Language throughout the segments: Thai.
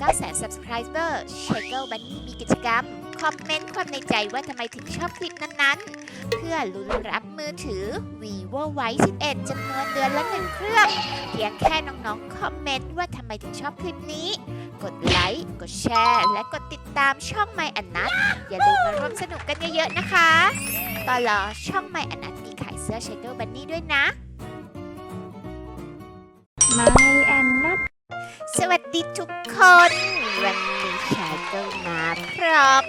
9แสน subscriber s h a k e Bunny มีกิจกรรม คอมเมนต์ความในใจว่าทำไมถึงชอบคลิปนั้นๆ เพื่อลุ้นรับมือถือ vivo y 11จำนวนเดือนละหนึ่งเครื่อง เพียงแค่น้องๆ คอมเมนต์ว่าทำไมถึงชอบคลิปนี้ กดไลค์ กดแชร์ และกดติดตามช่อง My อันนัทอย่าลืมมาร่วมสนุกกันเยอะๆ นะคะตอนรอช่อง My อันนัทมีขายเสื้อ s h a k e Bunny ด้วยนะไม่แอนนัท สวัสดีทุกคน วันนี้ชายก็มาพร้อม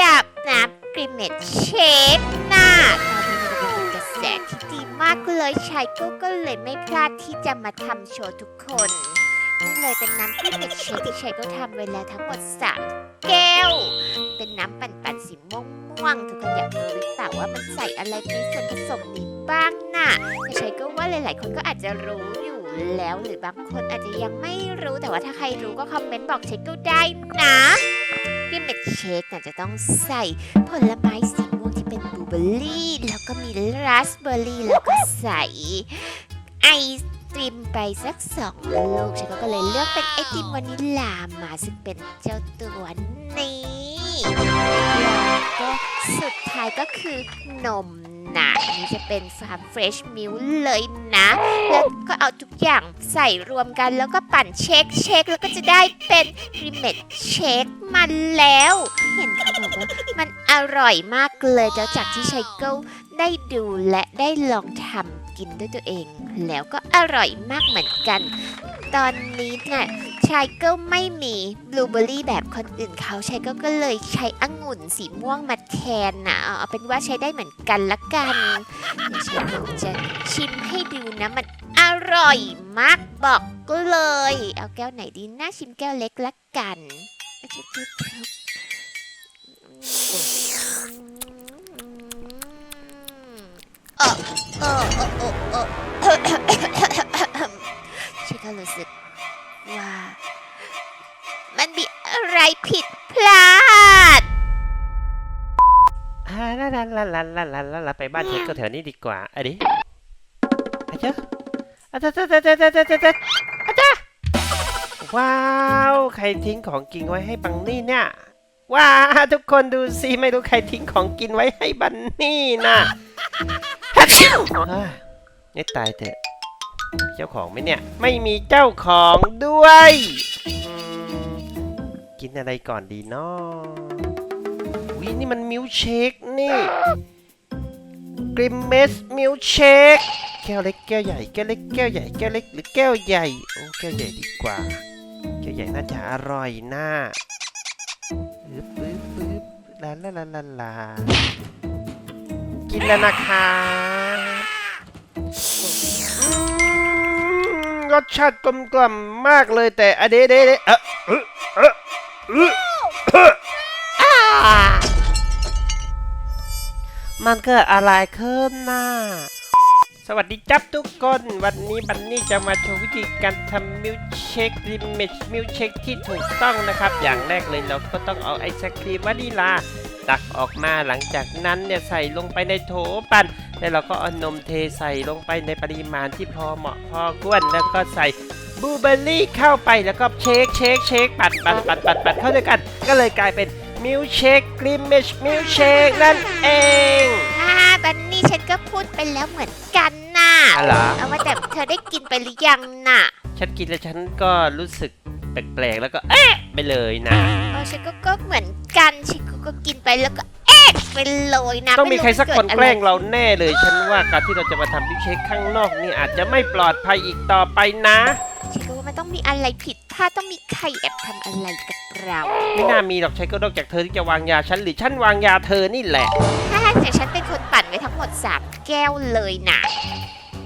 กับน้ำกริมเมตเชคนะตอนนี้มันเป็นกระแสที่ดีมากเลยชายก็ก็เลยไม่พลาดที่จะมาทำโชว์ทุกคนนี่เลยเป็นน้ำกริมเมตเชคที่ชายก็ทำไว้แล้วทั้งหมด3แก้ว เป็นน้ำปั่นๆสีม่วงม่วงๆทุกคนอยากรู้หรือเปล่าว่ามันใส่อะไรในส่วนผสมนี้บ้างน่ะแต่ชายก็ว่าหลายๆ คนก็อาจจะรู้อย แล้วหรือบางคนอาจจะยังไม่รู้แต่ว่าถ้าใครรู้ก็คอมเมนต์บอกเช็คก็ได้นะกริมเมตเชคน่ะจะต้องใส่ผลไม้สีม่วงที่เป็นบลูเบอร์รี่ แล้วก็มีราสเบอร์รี่ แล้วก็ใส่ไอศกรีมไปสักสองลูกฉันก็เลยเลือกเป็นไอติมวานิลามาซึ่งเป็นเจ้าตัวนี้แล้วก็สุดท้ายก็คือนม นะอันนี้จะเป็นฟาร์มเฟรชมิลเลยนะ แล้วก็เอาทุกอย่างใส่รวมกันแล้วก็ปั่นเช็คเช็คแล้วก็จะได้เป็นริเมดเช็คมันแล้ว เห็นเขาบอกว่ามันอร่อยมากเลยแล้วจากที่ชัยเกิลได้ดูและได้ลองทำ กินด้วยตัวเอง แล้วก็อร่อยมากเหมือนกัน ตอนนี้เนี่ยชายกิลไม่มีบลูเบอร์รี่แบบคนอื่นเขาชายกิลก็เลยใช้องุ่นสีม่วงมาแทนนะเอาเป็นว่าใช้ได้เหมือนกันละกันเดี๋ยวชายเกิลจะชิมให้ดูนะมันอร่อยมากบอกก็เลย เอาแก้วไหนดีน่าชิมแก้วเล็กละกันออเออเออเออเออ ฉันก็รู้สึกว่า มันมีอะไรผิดพลาดอ่าลาลาลาลาลาลาลาลาไปบ้านเช็คก็แถวนี้ดีกว่าอะดิอาจารย์อาจารย์อาจารย์อาจารย์อาจารย์อาจารย์อาจารย์ว้าว ใครทิ้งของกินไว้ให้บังนี่เนี่ย ว้าทุกคนดูสิไม่รู้ใครทิ้งของกินไว้ให้บันนี่นะฮัชชิว อ่านี่ตายเถอะ เจ้าของไหมเนี่ย ไม่มีเจ้าของด้วย กินอะไรก่อนดีเนาะวินี่มันมิลเชคนี่กริมเมสมิลเชคแก้วเล็กแก้วใหญ่แก้วเล็กแก้วใหญ่แก้วเล็กหรือแก้วใหญ่โอ้แก้วใหญ่ดีกว่าแก้วใหญ่น่าจะอร่อยน่าปึ๊บปึ๊บปึ๊บลาลาลาลาลากินแล้วนะคะ รสชาติกลมกล่อมมากเลยแต่อเดเดเดเอะเอะเอะเอะเอะอ่ามันเกิดอะไรขึ้นน่ะสวัสดีจับทุกคน วันนี้บันนี่จะมาโชว์วิธีการทำมิลเชคริมเมชมิลเชคที่ถูกต้องนะครับ อย่างแรกเลยเราก็ต้องเอาไอศครีมวานิลา ตักออกมาหลังจากนั้นเนี่ยใส่ลงไปในโถปั่น แล้วเราก็เอานมเทใส่ลงไปในปริมาณที่พอเหมาะพอกวนแล้วก็ใส่บลูเบอร์รี่เข้าไปแล้วก็เชคเชคเชคปัดปัดปัดปัดปัดเข้าด้วยกัน ก็เลยกลายเป็นมิลค์เชคกริมเมชมิลค์เชคนั่นเองอ่าบันนี่ฉันก็พูดไปแล้วเหมือนกันน่ะอะไรอเอาว่าแต่เธอได้กินไปหรือยังน่ะ ฉันกินแล้วฉันก็รู้สึกแปลกๆแล้วก็เอ๊ะไปเลยนะเออฉันก็ก็เหมือนกันฉันก็ก็กินไปแล้วก็เอ๊ะ ไปเลยนะต้องมีใครสักคนไรู้แกล้งเดอะไรเราแน่เลย ฉันว่าการที่เราจะมาทำมิลค์เชคข้างนอกนี่อาจจะไม่ปลอดภัยอีกต่อไปนะฉันก็ว่ามันต้องมีอะไรผิดพลาดต้องมีใครแอบทำอะไรกับเราไม่น่ามีหรอกใช้ก็นอกจากเธอที่จะวางยาฉันหรือฉันวางยาเธอนี่แหละถ้าแต่ฉันเป็นคนปั่นไว้ทั้งหมด3แก้วเลยนะ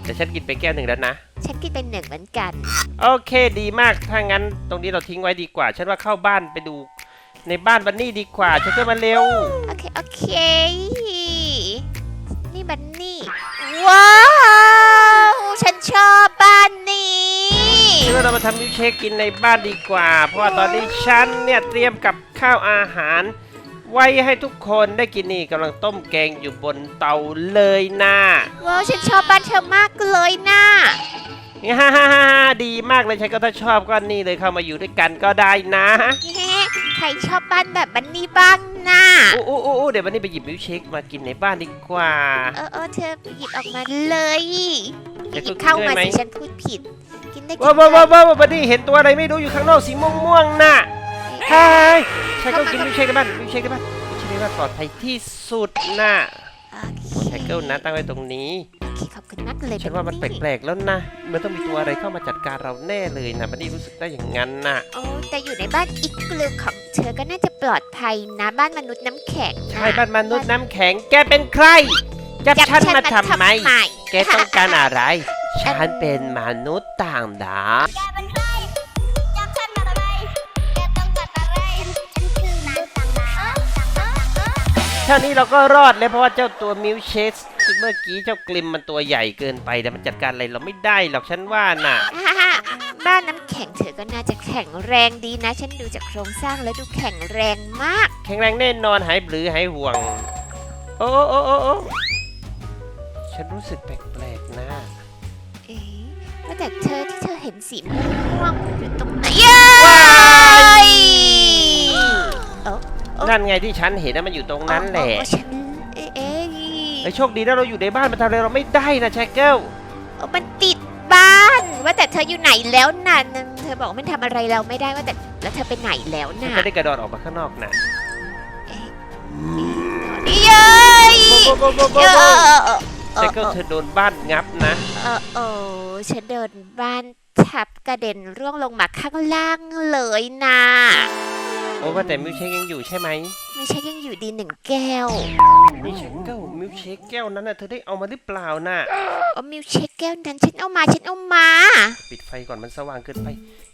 แต่ฉันกินไปแก้วหนึ่งแล้วนะ ฉันกินเป็นหนึ่งเหมือนกัน โอเคดีมาก ถ้างั้นตรงนี้เราทิ้งไว้ดีกว่า ฉันว่าเข้าบ้านไปดู ในบ้านบันนี่ดีกว่าฉันจะมาเร็ว โอเค โอเค นี่บันนี่ ว้าว ฉันชอบบ้านนี้ฉันว่าเรามาทำมิลค์เชคกินในบ้านดีกว่า เพราะว่าตอนนี้ฉันเนี่ยเตรียมกับข้าวอาหาร ไว้ให้ทุกคนได้กินนี่กำลังต้มแกงอยู่บนเตาเลยนะว้าว ฉันชอบบ้านเธอมากเลยนะฮ่าฮ่าฮ่าฮ่าดีมากเลยใช้ก็ถ้าชอบก็นี่เลยเข้ามาอยู่ด้วยกันก็ได้นะแฮะ ใครชอบบ้านแบบบันนี่บ้างน่ะอู้อู้อู้อู้เดี๋ยววันนี้ไปหยิบมิลค์เชคมากินในบ้านดีกว่า เออเออเธอหยิบออกมาเลยจะหยิบกินเข้าด้วยมาไหมสิฉันพูดผิด กินได้กินว้าวว้าวได้ว้าวว้าวบัดดี้เห็นตัวอะไรไม่รู้อยู่ข้างนอกสีม่วงม่วงๆน่ะใช่ใช่ก็กินมิลค์เชคในบ้านมิลค์เชคในบ้านมิลค์เชคในบ้านปลอดภัยที่สุดน่ะโอใช้เกิลนะตั้งไว้ตรงนี้ เคขอบคุณมากเลยฉันว่ามันแปลกๆแล้วนะ มันต้องมีตัวอะไรเข้ามาจัดการเราแน่เลยนะบันนี้รู้สึกได้อย่างนั้นน่ะโอ้แต่อยู่ในบ้านอีกกลือของเธอก็น่าจะปลอดภัยนะบ้านมนุษย์น้ำแข็งนะใช่บ้านมนุษย์น้ำแข็ง แกเป็นใครจับจับฉันฉันมามาทำทำไมไม แกต้องการอะไร ฉันเป็นมนุษย์ต่างดาวแกเป็นใครจับฉันมาทำไม แกต้องการอะไร ฉันคือน้ำต่างดาวต่างดาวต่างดาวเท่านี้เราก็รอดเลยเพราะว่าเจ้าตัวมิวเชส เมื่อกี้เจ้ากลิมมันตัวใหญ่เกินไปแต่มันจัดการอะไรเราไม่ได้หรอกฉันว่าน่ะ ฮ่าๆบ้านน้ำแข็งเธอก็น่าจะแข็งแรงดีนะ ฉันดูจากโครงสร้างแล้วดูแข็งแรงมาก แข็งแรงแน่นอนหายบลือหายห่วงโอ้โอ้โอ้โอ้โอ้ฉันรู้สึกแปลกๆนะเอ๊ะว่าแต่เธอที่เธอเห็นสีม่วงๆอยู่ตรงไหนว้ายเอ้านั่นไงที่ฉันเห็นนะมันอยู่ตรงนั้นแหละโอ้ฉันเอ๊ะเอ๊ะ ไอ้ยโชคดีนะเราอยู่ในบ้านมันทำอะไรเราไม่ได้นะแชคเกิลโอ้มันติดบ้าน ว่าแต่เธออยู่ไหนแล้วน่ะเธอบอกว่ามันทำอะไรเราไม่ได้ว่าแต่แล้วเธอไปไหนแล้วฉันน่ะจะได้กระโดดออกมาข้างนอกนะเย้ยโบโบโบโบเอโบอเออเออแชคเกิลเธอโดนบ้านงับนะ เออเออฉันเดินบ้านทับกระเด็นร่วงลงมาข้างล่างเลยนะโอ้ ว่าแต่มิลค์เชคยังอยู่ใช่ไหมไม่ใช่ยังอยู่ดีหนึ่งแก้วนี่แชคเกิลมิลค์เชคแก้วนั้นน่ะเธอได้เอามาหรือเปล่าน่ะโอ้มิวเชคแก้วนั้นฉันเอามาฉันเอามา ปิดไฟก่อนมันสว่างเกินไป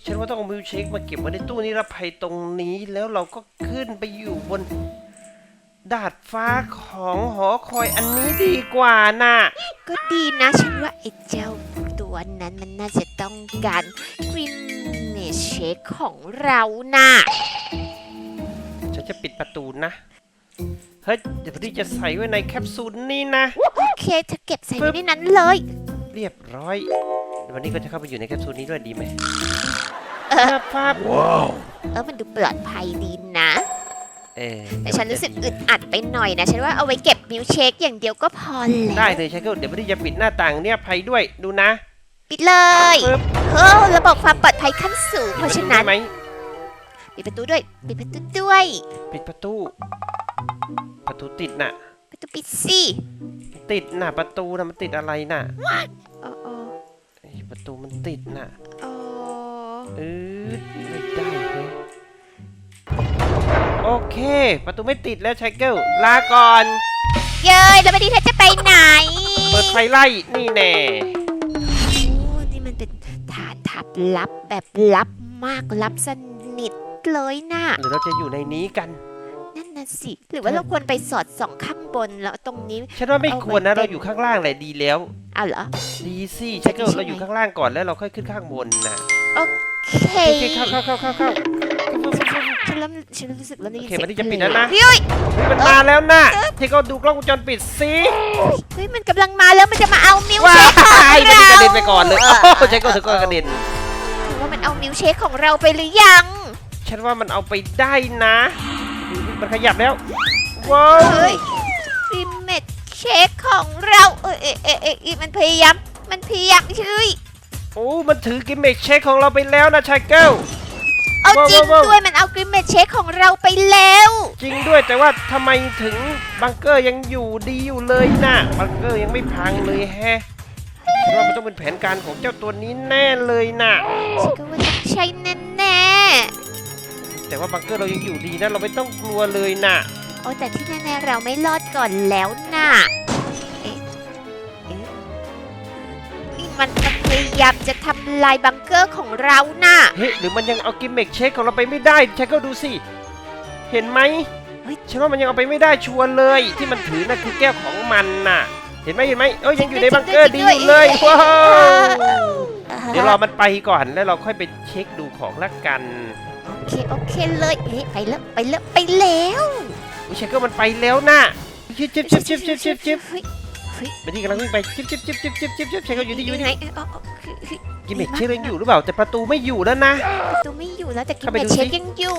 ฉันว่าต้องเอามิลค์เชคมาเก็บไว้ในตู้นิรภัยตรงนี้แล้วเราก็ขึ้นไปอยู่บน ดาดฟ้าของหอคอยอันนี้ดีกว่าน่ะก็ดีนะฉันว่าไอ้เจ้าตัวนั้นมันน่าจะต้องการกริมเมชเชคของเราน่ะฉัน จะปิดประตูนะ เฮ้ย เดี๋ยวพอดีจะใส่ไว้ในแคปซูลนี่นะ โอเคเธอเก็บใส่ไว้ในนั้นเลย เรียบร้อยเดี๋ยววันนี้ก็จะเข้าไปอยู่ในแคปซูลนี้ด้วยดีไหมเออภาพเออมันดูปลอดภัยดีนะ เออแต่ฉันรู้สึกอึดอัดไปหน่อยนะ ฉันว่าเอาไว้เก็บมิวเชคอย่างเดียวก็พอแล้วได้เลยใช่ก็เดี๋ยวพอดีจะปิดหน้าต่างเนี่ยภัยด้วยดูนะ ปิดเลยปึ๊บ เฮ้อระบบความปลอดภัยขั้นสูงเพราะฉะนั้นปิดไหม ปิดประตูด้วย ปิดประตูด้วย ปิดประตู ประตูติดน่ะ ประตูปิดสิติดน่ะ ประตูน่ะมันติดอะไรน่ะโอ้โอ้เอ้ยประตูมันติดน่ะโอ้เออไม่ได้เลยโอเค ประตูไม่ติดแล้วไชเกิลลาก่อน เย้ยแล้ววันนี้เธอจะไปไหน เปิดไฟไล่นี่แน่โอ้นี่มันเป็นฐานทัพลับแบบลับมากลับสนิท เลยน่ะ หรือเราจะอยู่ในนี้กันนั่นน่ะสิ หรือว่าเราควรไปสอดส่องข้างบนแล้วตรงนี้ ฉันว่าไม่เอาควรนะไว้เป็นเราอยู่ข้างล่างแหละดีแล้ว เอาเหรอ ดีสิไชเกิลใช่ไหม เราอยู่ข้างล่างก่อนแล้วเราค่อยขึ้นข้างบนนะโอเคโอเคเข้าเข้าเข้าเข้าเข้า ฉันเริ่มฉันรู้สึกแล้วนี่โอเควันนี้จะปิดแล้วนะ เฮ้ยเฮ้ยมันมาแล้วนะไชเกิลดูกล้องวงจรปิดสิเฮ้ยมันกำลังมาแล้วมันจะมาเอามิวว้าเชคของยเรามันกระเด็นไปก่อนเลยโอ้โหไชเกิลถึงก็กระเด็น ถือว่ามันเอามิวเชคของเราไปหรือยัง ฉันว่ามันเอาไปได้นะมันขยับแล้วว้าวเฮ้ยริมเมดเชคของเราเอ้ยเอ้ยเอ้ยเอ้ยเอ้ยมันพยายามมันพยายามเฮ้ยโอ้ มันถือกิมเมกเช็คของเราไปแล้วนะไชเกิลเอาจริงว้าวว้าวด้วยมันเอากริมเมดเชคของเราไปแล้ว จริงด้วยแต่ว่าทำไมถึงบังเกอร์ยังอยู่ดีอยู่เลยนะบังเกอร์ยังไม่พังเลยแฮะฉันว่ามันต้องเป็นแผนการของเจ้าตัวนี้แน่เลยนะฉันก็ว่าต้องใช่แน่ แน่แต่ว่าบังเกอร์เรายังอยู่ดีนะ เราไม่ต้องกลัวเลยนะๆโอ้แต่ที่แน่ๆเราไม่รอดก่อนแล้วน่ะเอ๊ะเอ๊ะนี่มันมันพยายามจะทำลายบังเกอร์ของเราน่ะ เฮ้ยหรือมันยังเอากิมเมกเช็คของเราไปไม่ได้ไชเกิลดูสิ เห็นไหมเฮ้ย ฉันว่ามันยังเอาไปไม่ได้ชัวร์เลย ที่มันถือน่ะคือแก้วของมันน่ะ เห็นไหมเห็นไหมเอ้ยยังอยู่ในบังเกอร์ดีอยู่เลยว้าว เดี๋ยวรอมันไปก่อนแล้วเราค่อยไปเช็คดูของละกันโอ เคโอเคเลยเอ๊ะไปแล้วไปแล้วไปแล้วอุ้ยเช็คก็มันไปแล้วนะชิบชิบชิบชิบชิบชิบชิบเฮ้ยเฮ้ยไปที่กำลังวิ่งไปชิบชิบชิบชิบชิบชิบชิบเช็คก็อยู่ที่อยู่อยู่ที่ไหนเอ้ยอ๋ออ๋อคือคือกิมเมกเช็คยังอยู่หรือเปล่าแต่ประตูไม่อยู่แล้วนะ ประตูไม่อยู่แล้วแต่กิมเข้าไปเมดูเช็คสิ ยังอยู่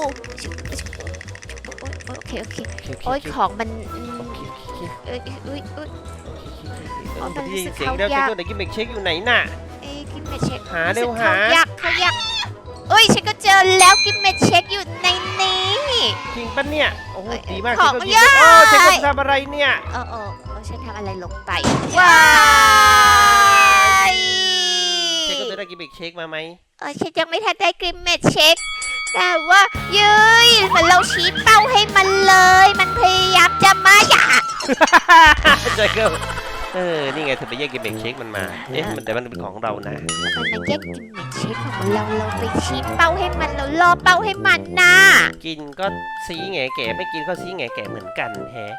โอเคโอเคโอเคโอเคโอ้ยโอเคของมันอืมโอเคโอเคเอ้ยอุ้ยอุ้ยเออ๋ออมันได้ยินรู้สึกเสียงแล้วเข้ายากเช็คตัวไหนกิมเมกเช็คอยู่ไหนน่ะ เอ้ยกิมเมเช็คหาเร็วสึกหา เขายักเขายักเอ้ยฉันก็เจอแล้วกิมเมเช็คอยู่ในนี้ จริงปะเนี่ย โอ้โหเอ้ยดีมากของเช็คก็ดียากโอ้เช็คก็ทำอะไรเนี่ยเออเออเออฉันทำอะไรลงไป ว้ายเช็คก็ได้กิมเมกเช็คมาไหมเออฉันยังไม่ทันได้กิมเมเช็ค แต่ว่าเย้ยเหมือนเราชี้เป้าให้มันเลย มันพยายามจะมาอยาก เช็คก็เออ นี่ไงเธอไปแย่งกิมเมกเช็คมันมา เอ๊ะมันแต่มันเป็นของเรานะ มันมาแย่งกิมเม เช็คของเราเราไปชี้เป้าให้มันเราล่อเป้าให้มันนะกินก็ซีแง่แก่ไม่กินก็ซีแง่แก่เหมือนกันแฮะ